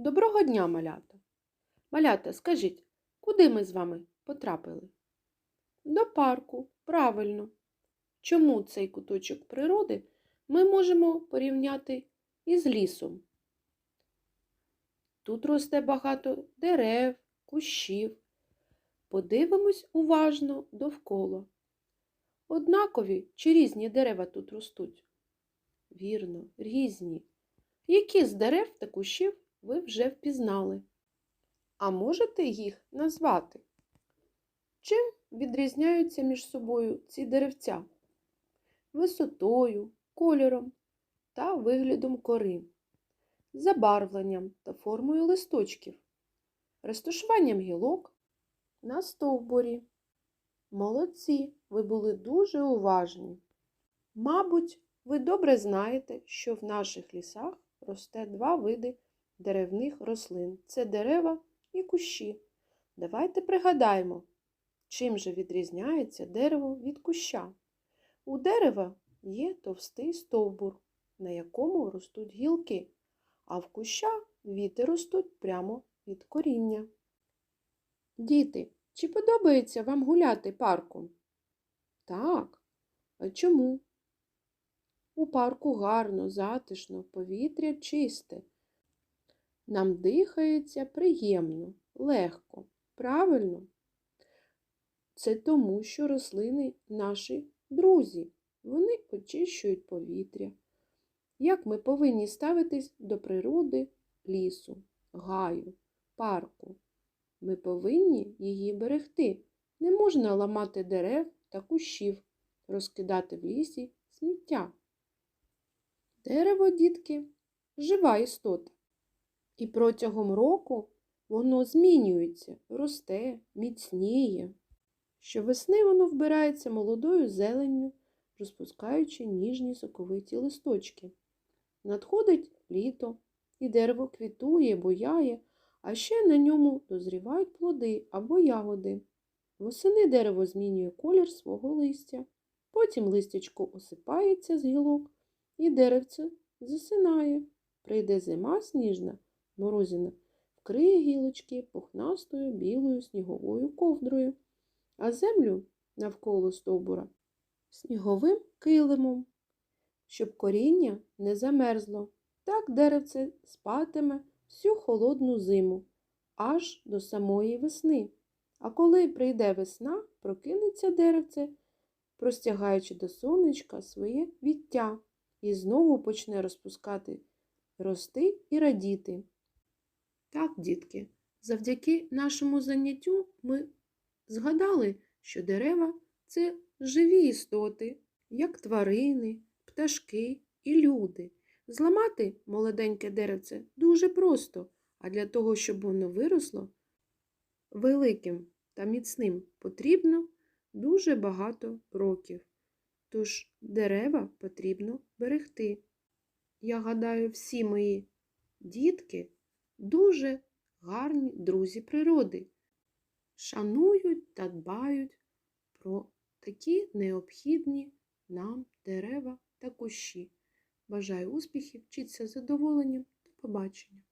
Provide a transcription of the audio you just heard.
Доброго дня, малята! Малята, скажіть, куди ми з вами потрапили? До парку, правильно. Чому цей куточок природи ми можемо порівняти із лісом? Тут росте багато дерев, кущів. Подивимось уважно довкола. Однакові чи різні дерева тут ростуть? Вірно, різні. Які з дерев та кущів ви вже впізнали? А можете їх назвати? Чим відрізняються між собою ці деревця? Висотою, кольором та виглядом кори, забарвленням та формою листочків, розташуванням гілок на стовбурі. Молодці, ви були дуже уважні. Мабуть, ви добре знаєте, що в наших лісах росте два види деревних рослин це дерева і кущі. Давайте пригадаємо, чим же відрізняється дерево від куща. У дерева є товстий стовбур, на якому ростуть гілки, а в куща віти ростуть прямо від коріння. Діти, чи подобається вам гуляти парком? Так. А чому? У парку гарно, затишно, повітря чисте. Нам дихається приємно, легко, правильно? Це тому, що рослини наші друзі, вони очищують повітря. Як ми повинні ставитись до природи лісу, гаю, парку? Ми повинні її берегти. Не можна ламати дерев та кущів, розкидати в лісі сміття. Дерево, дітки, жива істота. І протягом року воно змінюється, росте, міцніє. Щовесни воно вбирається молодою зеленню, розпускаючи ніжні соковиті листочки. Надходить літо, і дерево квітує, бояє, а ще на ньому дозрівають плоди або ягоди. Восени дерево змінює колір свого листя. Потім листячко осипається з гілок, і деревце засинає. Прийде зима сніжна, морозина, вкриє гілочки пухнастою білою сніговою ковдрою, а землю навколо стовбура сніговим килимом, щоб коріння не замерзло. Так деревце спатиме всю холодну зиму, аж до самої весни. А коли прийде весна, прокинеться деревце, простягаючи до сонечка своє віття, і знову почне розпускати, рости і радіти. Так, дітки, завдяки нашому заняттю ми згадали, що дерева це живі істоти, як тварини, пташки і люди. Зламати молоденьке деревце дуже просто, а для того, щоб воно виросло великим та міцним, потрібно дуже багато років. Тож дерева потрібно берегти. Я гадаю, всі мої дітки дуже гарні друзі природи, шанують та дбають про такі необхідні нам дерева та кущі. Бажаю успіхів, вчіться задоволенням. До побачення!